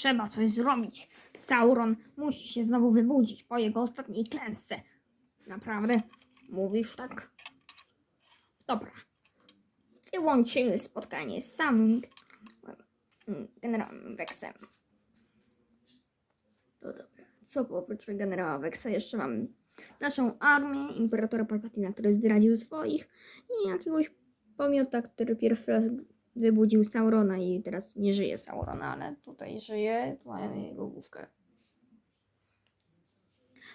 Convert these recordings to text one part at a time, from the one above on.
Trzeba coś zrobić. Sauron musi się znowu wybudzić po jego ostatniej klęsce. Naprawdę? Mówisz tak? Dobra. Wyłączymy spotkanie z samym mm, generałem Wexem. To dobra. Co oprócz generała Wexa? Jeszcze mamy naszą armię, Imperatora Palpatina, który zdradził swoich i jakiegoś pomiota, który pierwszy raz wybudził Saurona i teraz nie żyje Saurona, ale tutaj żyje, tu mamy jego główkę.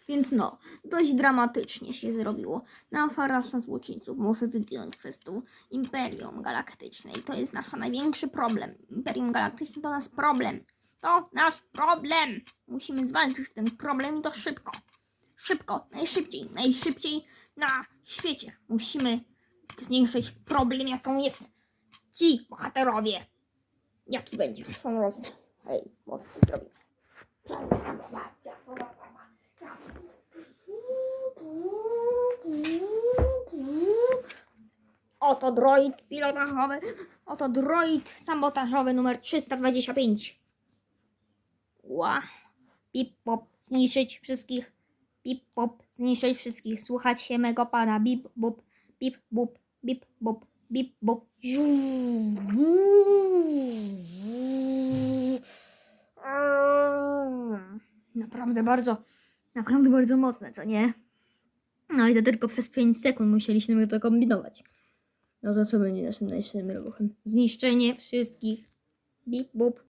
Więc no, dość dramatycznie się zrobiło. Na farasa złoczyńców muszę wygiąć przez to Imperium Galaktyczne i to jest nasz największy problem. Imperium Galaktyczne to nasz problem. To nasz problem! Musimy zwalczyć ten problem i to szybko. Szybko, najszybciej, najszybciej na świecie. Musimy zmniejszyć problem, jaką jest ci bohaterowie. Jaki będzie są rozwój? Hej, może coś zrobimy. Oto droid pilotażowy. Oto droid sabotażowy numer 325. Ła. Pip pop, zniszczyć wszystkich. Pip pop, zniszczyć wszystkich. Słuchać się mego pana. Bip bop, bip bop, Naprawdę bardzo, naprawdę bardzo mocne, co nie? No i to tylko przez 5 sekund musieliśmy to kombinować. No to co będzie naszym najszybszym ruchem? Zniszczenie wszystkich. Bip, bup,